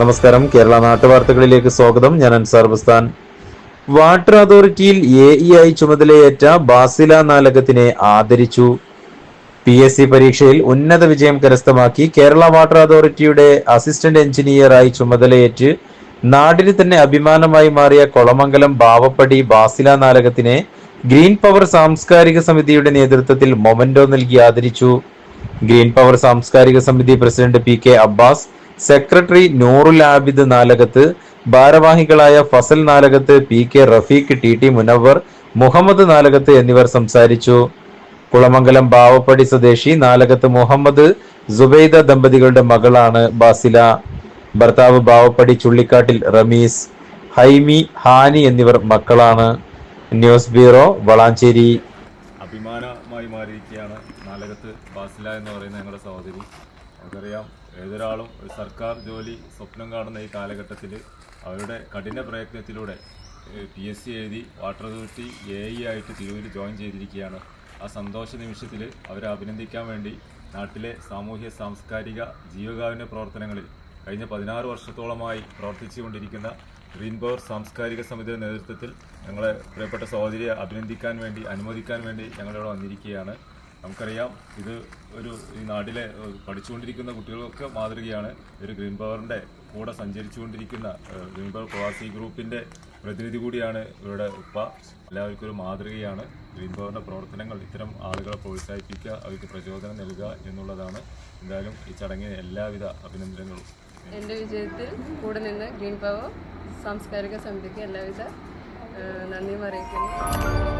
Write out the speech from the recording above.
നമസ്കാരം. കേരള നാട്ടുവാർത്തകളിലേക്ക് സ്വാഗതം. ഞാൻ അൻസാർ ബസ്താൻ. വാട്ടർ അതോറിറ്റിയിൽ എ ഇ ആയി ചുമതലയേറ്റ ബാസില നാലകത്തിനെ ആദരിച്ചു. പി എസ് സി പരീക്ഷയിൽ ഉന്നത വിജയം കരസ്ഥമാക്കി കേരള വാട്ടർ അതോറിറ്റിയുടെ അസിസ്റ്റന്റ് എഞ്ചിനീയറായി ചുമതലയേറ്റ് നാടിന് തന്നെ അഭിമാനമായി മാറിയ കൊളമംഗലം ബാവപ്പടി ബാസില നാലകത്തിനെ ഗ്രീൻ പവർ സാംസ്കാരിക സമിതിയുടെ നേതൃത്വത്തിൽ മൊമന്റോ നൽകി ആദരിച്ചു. ഗ്രീൻ പവർ സാംസ്കാരിക സമിതി president P K Abbas secretary Nurul Abid Nalakath ഭാരവാഹികളായ Fazal Nalakath P K Rafeeq T T Munavar Muhammad Nalakath എന്നിവർ സംസാരിച്ചു. കുളമംഗലം ബാവപ്പടി സ്വദേശി നാലകത്ത് മുഹമ്മദ് സുബൈദ ദമ്പതികളുടെ മകളാണ് ബാസില. ഭർത്താവ് ബാവപ്പടി ചുള്ളിക്കാട്ടിൽ റമീസ് ഹൈമി ഹാനി എന്നിവർ മക്കളാണ്. News bureau Valanchery. അഭിമാനമായി മാറിയിരിക്കുകയാണ് നാലകത്ത് ബാസില എന്ന് പറയുന്ന ഞങ്ങളുടെ സഹോദരി. നമുക്കറിയാം ഏതൊരാളും ഒരു സർക്കാർ ജോലി സ്വപ്നം കാണുന്ന ഈ കാലഘട്ടത്തിൽ അവരുടെ കഠിന പ്രയത്നത്തിലൂടെ പി എസ് സി എഴുതി വാട്ടർ അതോറിറ്റി എ ഇ ആയിട്ട് തിരൂരിൽ ജോയിൻ ചെയ്തിരിക്കുകയാണ്. ആ സന്തോഷ നിമിഷത്തിൽ അവരെ അഭിനന്ദിക്കാൻ വേണ്ടി നാട്ടിലെ സാമൂഹ്യ സാംസ്കാരിക ജീവകാരുണ്യ പ്രവർത്തനങ്ങളിൽ കഴിഞ്ഞ പതിനാറ് വർഷത്തോളമായി പ്രവർത്തിച്ചുകൊണ്ടിരിക്കുന്ന ഗ്രീൻ പവർ സാംസ്കാരിക സമിതിയുടെ നേതൃത്വത്തിൽ ഞങ്ങളെ പ്രിയപ്പെട്ട സഹോദരിയെ അഭിനന്ദിക്കാൻ വേണ്ടി അനുമോദിക്കാൻ വേണ്ടി ഞങ്ങളിവിടെ വന്നിരിക്കുകയാണ്. നമുക്കറിയാം ഇത് ഒരു ഈ നാട്ടിലെ പഠിച്ചുകൊണ്ടിരിക്കുന്ന കുട്ടികൾക്ക് മാതൃകയാണ്. ഒരു ഗ്രീൻ പവറിന്റെ കൂടെ സഞ്ചരിച്ചുകൊണ്ടിരിക്കുന്ന ഗ്രീൻ പവർ പ്രവാസി ഗ്രൂപ്പിന്റെ പ്രതിനിധി കൂടിയാണ് ഇവരുടെ ഉപ്പ. എല്ലാവർക്കും ഒരു മാതൃകയാണ്. ഗ്രീൻ പവറിന്റെ പ്രവർത്തനങ്ങൾ ഇത്തരം ആളുകളെ പ്രോത്സാഹിപ്പിക്കുക അവർക്ക് പ്രചോദനം നൽകുക എന്നുള്ളതാണ്. എന്തായാലും ഈ ചടങ്ങിന് എല്ലാവിധ അഭിനന്ദനങ്ങളും. എന്റെ വിജയത്തിൽ കൂടെ നിന്ന് ഗ്രീൻ പവർ സാംസ്കാരിക സമിതിക്ക് എല്ലാവിധ നന്ദിയും അറിയിക്കുന്നു.